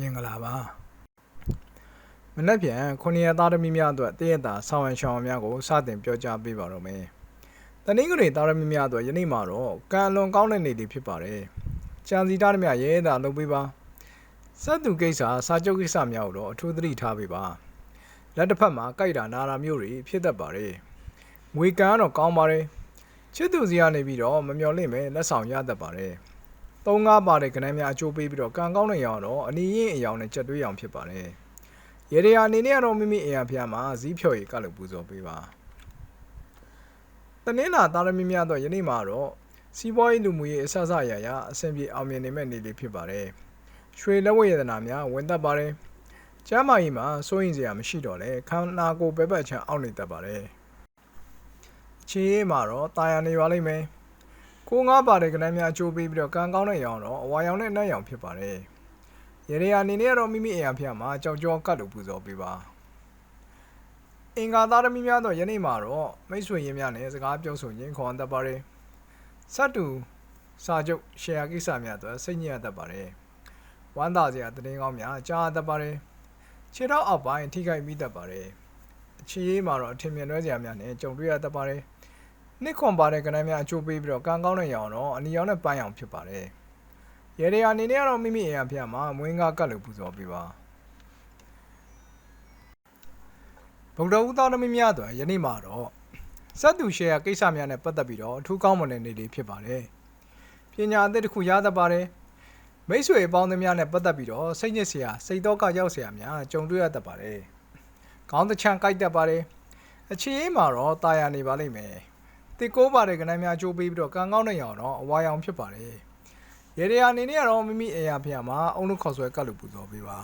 မင်္ဂလာပါမနေ့ပြန်ခုနှစ်ရက်သားသမီးများအတွက်တည့်ရတာဆောင်းရန်ရှောင်းများကိုစတင်ပြောကြားပေးပါတော့မယ်တနင်္ဂနွေသားသမီးများအတွက်ယနေ့မှာတော့ကံအလွန်ကောင်းတဲ့နေ့လေးဖြစ်ပါတယ်ကြံစီသားသမီးရဲတာလုပ်ပေးပါစက်သူကိစ္စစာချုပ်ကိစ္စများကိုတော့အထူးသတိထားပေးပါလက်တစ်ဖက်မှာကြိုက်တာနာတာမျိုးတွေဖြစ်တတ်ပါတယ်ငွေကံကတော့ကောင်းပါတယ်ချစ်သူစီကနေပြီးတော့မမျော်လင့်ပဲလက်ဆောင်ရတတ်ပါတယ် သုံးငါးပါတဲ့ကဏ္ဍများအကျိုးပေးပြီးတော့ကံကောင်းတဲ့ရောင်တော့အနီရင်အယောင်နဲ့ချက်တွေးရောင်ဖြစ်ပါတယ်။ရေရရာအနေနဲ့ကတော့မိမိအရာဖျားမှာဇီးဖြော်ရည်ကလည်းပူဇော်ပေးပါ။တနင်္လာသားသမီးများတော့ယနေ့မှာတော့စီးပွားရေးလူမှုရေးအဆအဆအရာရာအဆင်ပြေအောင်မြင်နေမဲ့နေ့လေးဖြစ်ပါတယ်။ရွှေလက်ဝဲရတနာများဝင်သက်ပါတယ်။ကျမ်းမာရေးမှာစိုးရင်စရာမရှိတော့လဲခန္ဓာကိုယ်ပဲပတ်ချမ်းအောက်နေတတ်ပါတယ်။အခြေရေးမှာတော့တာယာနေပါလိမ့်မယ်။ ကိုငါပါတဲ့ကဏ္ဍများအကျိုးပေးပြီးတော့ကံကောင်းတဲ့ရောင်တော့အဝါရောင်နဲ့အနက်ရောင်ဖြစ်ပါတယ်။ရေရရာအနေနဲ့ကတော့မိမိအရာဖျားမှာကြောက်ကြောကတ်လို့ပူဇော်ပေးပါ။အင်္ဂါသားသမီးများတော့ယနေ့မှာတော့မိတ်ဆွေရင်းများနဲ့စကားပြောဆိုခြင်းခေါ်တတ်ပါတယ်။စတ်တူစာချုပ်ရှယ်ယာကိစ္စများတော့စိတ်ညစ်ရတတ်ပါတယ်။ဝမ်းသာစရာသတင်းကောင်းများကြားရတတ်ပါတယ်။ခြေထောက်အောက်ပိုင်းထိခိုက်မိတတ်ပါတယ်။အခြေရေးမှာတော့အထင်မြင်လွဲစရာများနဲ့ကြုံတွေ့ရတတ်ပါတယ်။ နှစ်ခွန်ပါတဲ့ကဏ္ဍများအကျိုးပေးပြီးတော့ကံကောင်းတဲ့ရောင်တော့အနီရောင်နဲ့ပန်းရောင်ဖြစ်ပါတယ်။ရေရရာအနေနဲ့ကတော့မိမိအရာဖျားမှာမွေးငါကတ်လို့ပူဇော်ပေးပါ။ဗုဒ္ဓဦးသားသမီးများအတွက်ယနေ့မှာတော့စက်သူရှယ်ယာကိစ္စများနဲ့ပတ်သက်ပြီးတော့အထူးကောင်းမွန်တဲ့နေ့လေးဖြစ်ပါတယ်။ပညာအသစ်တစ်ခုရတတ်ပါတယ်။မိတ်ဆွေအပေါင်းအသင်းများနဲ့ပတ်သက်ပြီးတော့စိတ်ညစ်စရာစိတ်တော့ကရောက်စရာများကြုံတွေ့ရတတ်ပါတယ်။ခေါင်းတစ်ချမ်းကြိုက်တတ်ပါတယ်။အခြေအေးမှာတော့တာယာနေပါလိမ့်မယ်။ တစ်ကိုးပါတဲ့ကဏ္ဍများအကျိုးပေးပြီးတော့ကံကောင်းတဲ့ရောင်တော့အဝါရောင်ဖြစ်ပါတယ်။ရေရရာအနေနဲ့ကတော့မိမိအရာဖျားမှာအုံလို့ခေါ်ဆွဲကတ်လို့ပူဇော်ပေးပါ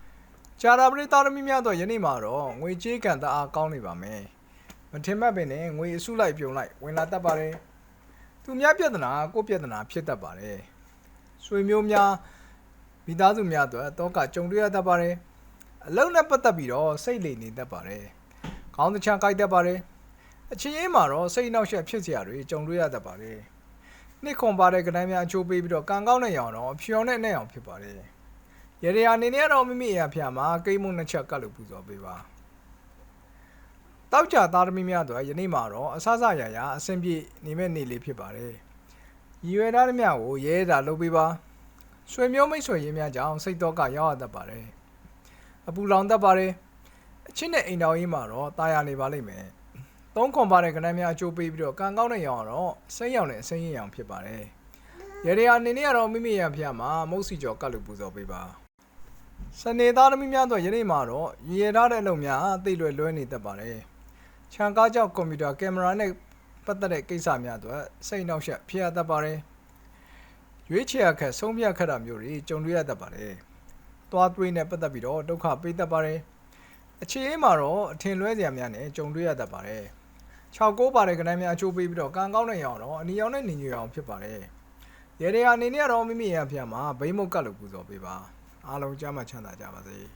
။ကြာတာပရိသတ်သမီးများတော့ယနေ့မှာတော့ငွေကြေးကံတအားကောင်းနေပါမယ်။မထင်မှတ်ပင်နဲ့ငွေအစုလိုက်ပြုံလိုက်ဝင်လာတတ်ပါတယ်။သူများပြဿနာကိုယ့်ပြဿနာဖြစ်တတ်ပါတယ်။ဆွေမျိုးများမိသားစုများအတွက်တော့ကကြုံတွေ့ရတတ်ပါတယ်။အလုံးနဲ့ပတ်သက်ပြီးတော့စိတ်လိမ်နေတတ်ပါတယ်။ခေါင်းတစ်ချမ်းကြိုက်တတ်ပါတယ်။ အချင်းချင်းမှာတော့စိတ်နှောက်ယှက်ဖြစ်စရာတွေကြုံတွေ့ရတတ်ပါတယ်။နှစ်ခွန်ပါတဲ့ကဏ္ဍများအချိုးပေးပြီးတော့ကံကောင်းတဲ့ရောင်တော့အဖြူရောင်နဲ့အနက်ရောင်ဖြစ်ပါတယ်။ရေရရာအနေနဲ့ကတော့မိမိအရာဖျားမှာကိမုန်းနှစ်ချက်ကတ်လို့ပူဇော်ပေးပါ။တောက်ကြသားသမီးများတို့ယနေ့မှာတော့အဆအဆရရအဆင်ပြေနေမဲ့နေ့လေးဖြစ်ပါတယ်။ရည်ရွယ်သားသမီးကိုရဲတာလုပ်ပေးပါ။ဆွေမျိုးမိတ်ဆွေရင်းများကြောင့်စိတ်တော့ကရောက်ရတတ်ပါတယ်။အပူလောင်တတ်ပါတယ်။အချင်းနဲ့အိမ်တော်ကြီးမှာတော့တာယာနေပါလိမ့်မယ်။ သုံးခွန်ပါတဲ့ကဏ္ဍများအကျိုးပေးပြီးတော့ကံကောင်းတဲ့ရောင်ကတော့စိတ်ရောင်နဲ့အစိမ်းရောင်ဖြစ်ပါတယ်။ရေရရာအနေနဲ့ကတော့မိမိရဖျားမှာမုတ်စီကျော်ကတ်လို့ပူဇော်ပေးပါ။စနေသားသမီးများတော့ယနေ့မှာတော့ရည်ရထားတဲ့အလုပ်များသိလွယ်လွဲနေတတ်ပါတယ်။ခြံကားကြောင့်ကွန်ပျူတာကင်မရာနဲ့ပတ်သက်တဲ့ကိစ္စများအတွက်စိတ်နှောက်ယှက်ဖြစ်ရတတ်ပါတယ်။ရွေးချယ်အခက်ဆုံးဖြတ်ခက်တာမျိုးတွေကြုံတွေ့ရတတ်ပါတယ်။သွားသွေးနဲ့ပတ်သက်ပြီးတော့ဒုက္ခပေးတတ်ပါတယ်။အခြေအေးမှာတော့အထင်လွဲစရာများနဲ့ကြုံတွေ့ရတတ်ပါတယ်။ 6ကိုးပါတဲ့ကဏ္ဍများအချိုးပေးပြီးတော့ကံကောင်းတဲ့ရောင်တော့အနီရောင်နဲ့နေညွေရောင်ဖြစ်ပါတယ်။ရေရရာအနေနဲ့ကတော့မိမိရဖျားမှာဘိမုတ်ကတ်လို့ပူဇော်ပေးပါ။အားလုံးကျမ်းမှချမ်းသာကြပါစေ။